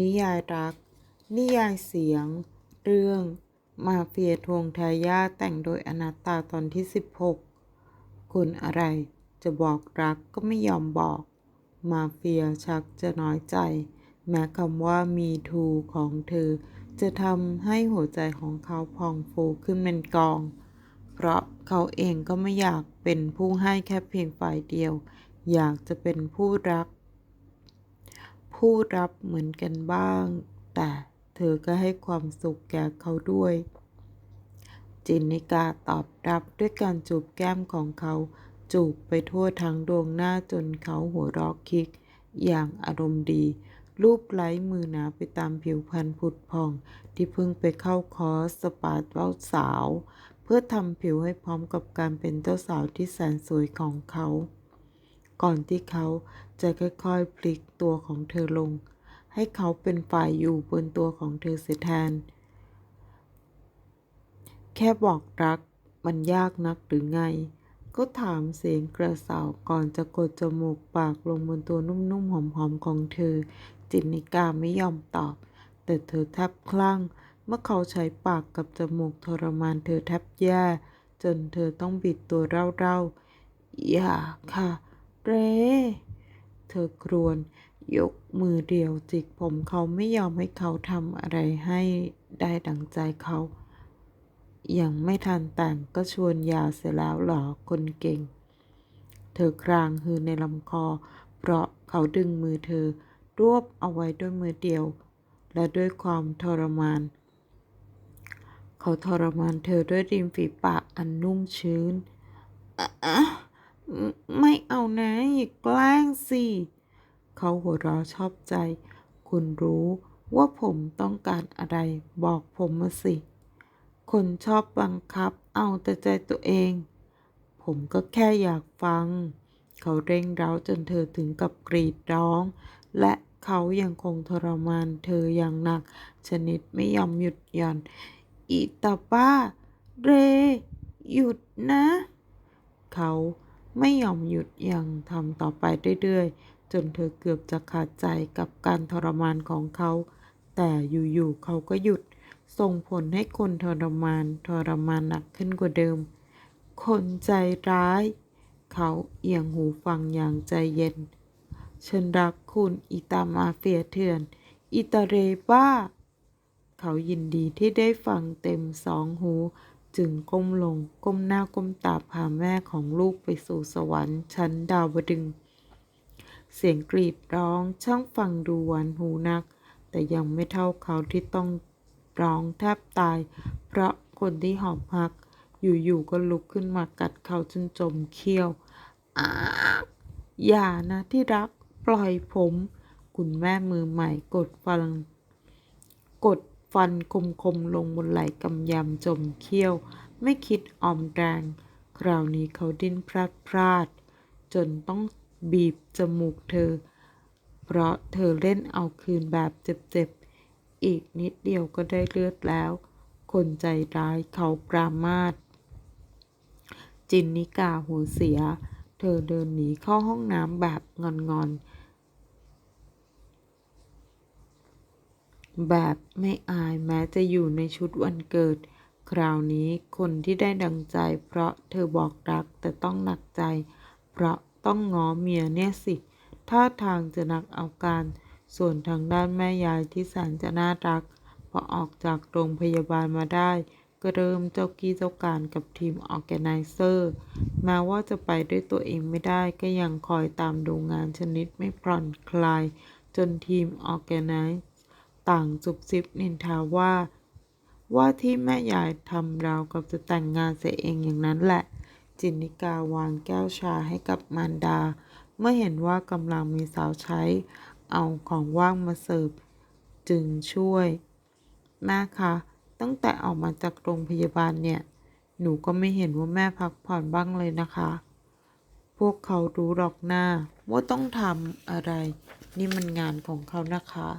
นิยายรัก นิยายเสียง เรื่อง มาเฟียทวงทายาแต่งโดยอนัตตาตอนที่ 16คุณอะไรจะบอกรักก็ไม่ยอมบอก มาเฟียชักจะน้อยใจ แม้คำว่ามีทูของเธอ จะทำให้หัวใจของเขาพองฟูขึ้นเป็นกอง เพราะเขาเองก็ไม่อยากเป็นผู้ให้แค่เพียงฝ่ายเดียว อยากจะเป็นผู้รัก ผู้รับเหมือนกันบ้าง แต่เธอก็ให้ความสุขแก่เขาด้วย จินนิกาตอบรับด้วยการจูบแก้มของเขาจูบไปทั่วทั้งดวงหน้าจนเขาหัวราะคิก อย่างอารมณ์ดี รูปไล้มือหนาไปตามผิวพรรณผุดผ่อง ที่เพิ่งไปเข้าคอร์สสปาเจ้าสาว เพื่อทำผิวให้พร้อมกับการเป็นเจ้าสาวที่แสนสวยของเขา ก่อนที่เขาจะค่อยๆพลิกตัวของเธอลง ให้เขาเป็นฝ่ายอยู่บนตัวของเธอเสียแทน แค่บอกรักมันยากนักหรือไง ก็ถามเสียงกระเสาก่อนจะกดจมูกปากลงบนตัวนุ่มๆหอมๆของเธอ จินนิกาไม่ยอมตอบ แต่เธอแทบคลั่ง เมื่อเขาใช้ปากกับจมูกทรมานเธอแทบแย่ จนเธอต้องบิดตัวเร่าๆอย่าค่ะ เร เธอครวญยกมือเดียวจิกผมเขาไม่ยอมให้เขาทำอะไรให้ได้ดังใจเขายังไม่ทันแต่งก็ชวนยาเสียแล้วเหรอคนเก่ง เธอครางฮือในลำคอ เพราะเขาดึงมือเธอ รวบเอาไว้ด้วยมือเดียว และด้วยความทรมาน เขาทรมานเธอด้วยริมฝีปากอันนุ่มชื้นอะอะ ไม่เอานะอย่าแกล้งสิ เขาหัวเราะชอบใจ คุณรู้ว่าผมต้องการอะไรบอกผมมาสิ คนชอบบังคับเอาแต่ใจตัวเอง ผมก็แค่อยากฟัง เขาเร่งเร้าจนเธอถึงกับกรีดร้อง และเขายังคงทรมานเธออย่างหนัก ชนิดไม่ยอมหยุดหย่อน อีตาป้า เร หยุดนะ เขา ไม่ยอมหยุดยังทำต่อไปเรื่อยๆ จนเธอเกือบจะขาดใจกับการทรมานของเขา แต่อยู่ๆเขาก็หยุด ส่งผลให้คนทรมานทรมานหนักขึ้นกว่าเดิม คนใจร้าย เขาเอียงหูฟังอย่างใจเย็น ฉันรักคุณอิตามาเฟียเถื่อน อิตาเรบ้า เขายินดีที่ได้ฟังเต็มสองหู จึงก้มลงก้มหน้าก้มตาพาแม่ของลูกไปสู่สวรรค์ชั้นดาวดึง เสียงกรีดร้องช่างฟังดูหวานหูนัก แต่ยังไม่เท่าเขาที่ต้องร้องแทบตาย เพราะคนที่หอบหัก อยู่ๆก็ลุกขึ้นมากัดเขาจนจมเขี้ยวอ้าอย่านะที่รักปล่อยผม คุณแม่มือใหม่กดฟันกด ฟันคมๆลงบนไหล่กำยำจมเขี้ยว ไม่คิดออมแรง คราวนี้เขาดิ้นพลาดพลาด จนต้องบีบจมูกเธอ เพราะเธอเล่นเอาคืนแบบเจ็บๆ อีกนิดเดียวก็ได้เลือดแล้ว คนใจร้ายเขาปรามาสจินนิกาหูเสีย เธอเดินหนีเข้าห้องน้ำแบบงอนๆ แบบไม่อายแม้จะอยู่ในชุดวันเกิด คราวนี้คนที่ได้ดังใจ เพราะเธอบอกรักแต่ต้องหนักใจ เพราะต้องง้อเมียเนี่ยสิท่าทางจะหนักเอาการ ส่วนทางด้านแม่ยายที่แสนจะน่ารัก พอออกจากโรงพยาบาลมาได้ ก็เริ่มเจ้ากี้เจ้าการกับทีมออแกไนเซอร์แม้ว่าจะไปด้วยตัวเองไม่ได้ก็ยังคอยตามดูงานชนิดไม่ผ่อนคลาย จนทีมออแกไนซ์ ต่างจุบซิบนินทาว่า ว่าที่แม่ยายทำราวกับจะแต่งงานเสียเองอย่างนั้นแหละ จินนิกาวางแก้วชาให้กับมารดา เมื่อเห็นว่ากำลังมีสาวใช้ เอาของว่างมาเสิร์ฟจึงช่วย แม่คะ ตั้งแต่ออกมาจากโรงพยาบาลเนี่ย หนูก็ไม่เห็นว่าแม่พักผ่อนบ้างเลยนะคะ พวกเขารู้หรอกหน้า ว่าต้องทำอะไร นี่มันงานของเขานะคะ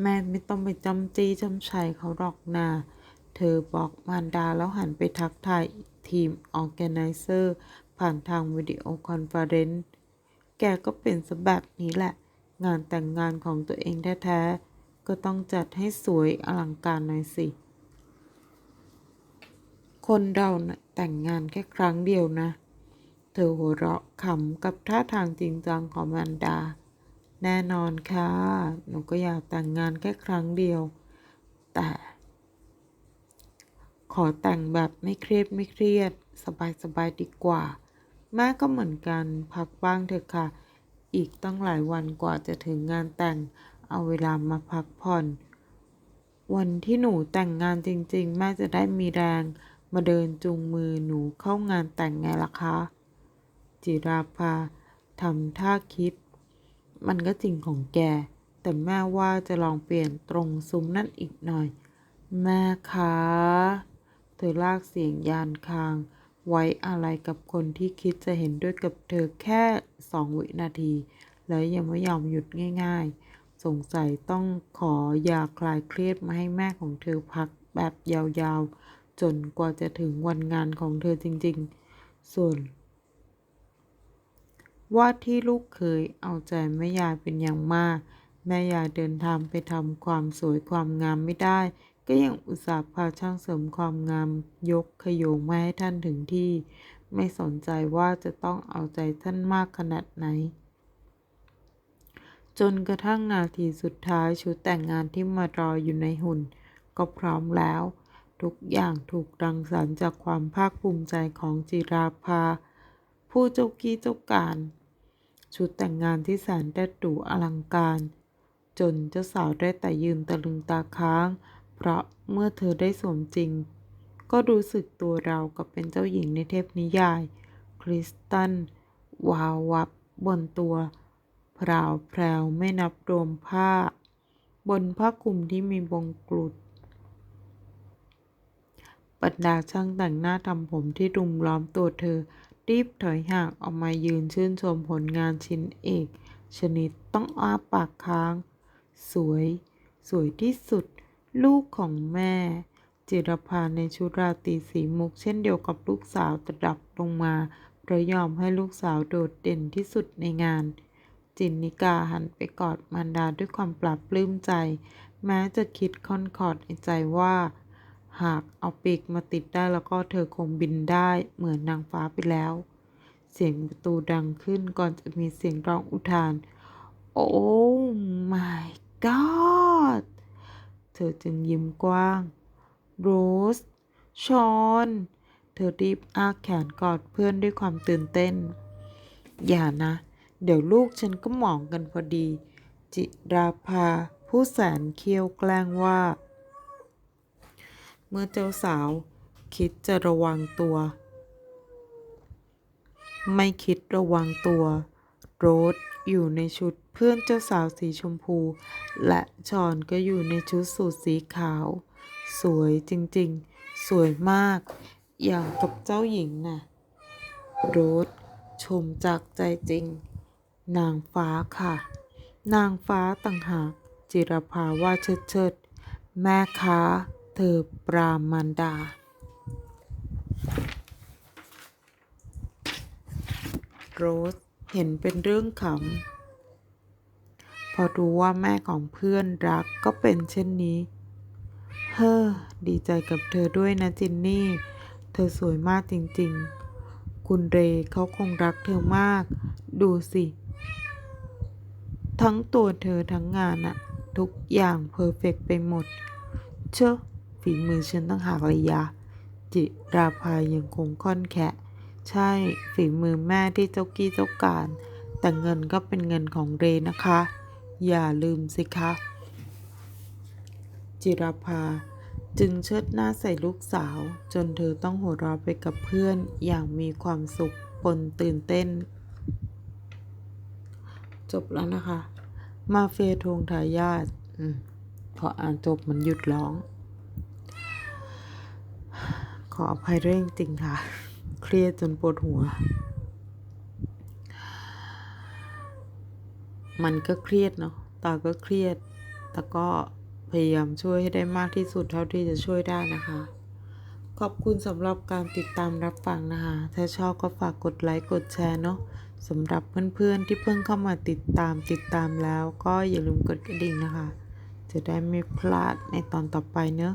แม่ไม่ต้องไปจำจี้จำชัยเขาหรอกนา เธอบอกมารดาแล้วหันไปทักทายทีมออแกไนเซอร์ ผ่านทางวิดีโอคอนเฟอเรนซ์ แกก็เป็นซะแบบนี้แหละ งานแต่งงานของตัวเองแท้ๆ ก็ต้องจัดให้สวยอลังการหน่อยสิ คนเรานะ่ะแต่งงานแค่ครั้งเดียวนะ เธอหัวเราะขำกับท่าทางจริงจังของมันดา แน่นอนค่ะ หนูก็อยากแต่งงานแค่ครั้งเดียว แต่ ขอแต่งแบบไม่เครียดไม่เครียด สบายสบายดีกว่า แม่ก็เหมือนกันพักบ้างเถอะค่ะ อีกตั้งหลายวันกว่าจะถึงงานแต่ง เอาเวลามาพักผ่อน วันที่หนูแต่งงานจริง ๆ แม่จะได้มีแรง มาเดินจูงมือหนูเข้างานแต่งไงล่ะคะ จิราภาทำท่าคิด มันก็จริงของแก แต่แม่ว่าจะลองเปลี่ยนตรงซุ้มนั่นอีกหน่อย แม่คะเธอลากเสียงยานคาง ไว้อะไรกับคนที่คิดจะเห็นด้วยกับเธอแค่สองวินาที แล้วยังไม่ยอมหยุดง่ายๆ สงสัยต้องขอยาคลายเครียดมาให้แม่ของเธอพักแบบยาวๆ จนกว่าจะถึงวันงานของเธอจริงๆ ส่วน ว่าที่ลูกเคยเอาใจแม่ยายเป็นอย่างมาก แม่ยายเดินทางไปทำความสวยความงามไม่ได้ ก็ยังอุตส่าห์พาช่างเสริมความงาม ยกขยงมาให้ท่านถึงที่ ไม่สนใจว่าจะต้องเอาใจท่านมากขนาดไหน จนกระทั่งนาทีสุดท้ายชุดแต่งงานที่มารออยู่ในหุ่น ก็พร้อมแล้ว ทุกอย่างถูกรังสรรค์จากความภาคภูมิใจของจิราภา ผู้เจ้ากี้เจ้าการ ชุดแต่งงานที่แสนแดดหรูอลังการ จนเจ้าสาวได้แต่ยืนตะลึงตาค้าง เพราะเมื่อเธอได้สวมจริง ก็รู้สึกตัวเรากับเป็นเจ้าหญิงในเทพนิยาย คริสตัน วาววับบนตัวพราวแพรวไม่นับรวมผ้า บนผ้าคลุมที่มีบงกลุดบรรดาช่างแต่งหน้าทำผมที่รุมล้อมตัวเธอ รีบถอยห่างออกมายืนชื่นชมผลงานชิ้นเอก ชนิดต้องอ้าปากค้าง สวย สวยที่สุด ลูกของแม่ จิรพาในชุดราตรีสีมุกเช่นเดียวกับลูกสาวตระดับลงมาเพราะยอมให้ลูกสาวโดดเด่นที่สุดในงาน จินนิกาหันไปกอดมารดาด้วยความปลาบปลื้มใจ แม้จะคิดค่อนขอดในใจว่า หากเอาปีกมาติดได้แล้วก็เธอคงบินได้เหมือนนางฟ้าไปแล้ว เสียงประตูดังขึ้นก่อนจะมีเสียงร้องอุทาน โอ้ my god เธอจึงยิ้มกว้างโรสชอน เธอรีบอ้าแขนกอดเพื่อนด้วยความตื่นเต้น อย่านะ เดี๋ยวลูกฉันก็หมองกันพอดี จิราภาผู้แสนเคี้ยวแกล้งว่า เมื่อเจ้าสาว คิดจะระวังตัว ไม่คิดระวังตัว โรสอยู่ในชุดเพื่อนเจ้าสาวสีชมพู และชอนก็อยู่ในชุดสูทสีขาว สวยจริงๆ สวยมาก อย่างกับเจ้าหญิงน่ะ โรสชมจากใจจริง นางฟ้าค่ะ นางฟ้าต่างหากจิรภาว่าเชิดเชิดแม่ค้า เธอปรามมารดา โรสเห็นเป็นเรื่องขำ พอรู้ว่าแม่ของเพื่อนรักก็เป็นเช่นนี้ เฮ้อ ดีใจกับเธอด้วยนะจินนี่ เธอสวยมากจริงๆ คุณเรย์เขาคงรักเธอมาก ดูสิ ทั้งตัวเธอทั้งงานอะทุกอย่างเพอร์เฟกไปหมด เชอะ ฝีมือฉันต้องหากเลยยะ จิราภายังคงค่อนแคะใช่ฝีมือแม่ที่เจ้ากี้เจ้าการ แต่เงินก็เป็นเงินของเรนะคะ อย่าลืมสิคะ จิราภาจึงเชิดหน้าใส่ลูกสาว จนเธอต้องหัวเราะไปกับเพื่อนอย่างมีความสุขปนตื่นเต้น จบแล้วนะคะ มาเฟียทวงทายาทพออ่านจบมันหยุดร้อง ขออภัยเร่งจริงค่ะ เครียดจนปวดหัว มันก็เครียดเนาะตาก็เครียด แต่ก็พยายามช่วยให้ได้มากที่สุดเท่าที่จะช่วยได้นะคะ ขอบคุณสำหรับการติดตามรับฟังนะคะ ถ้าชอบก็ฝากกดไลค์กดแชร์เนาะสำหรับเพื่อนๆที่เพิ่งเข้ามาติดตามติดตามแล้ว ก็อย่าลืมกดกระดิ่งนะคะ จะได้ไม่พลาดในตอนต่อไปเนาะ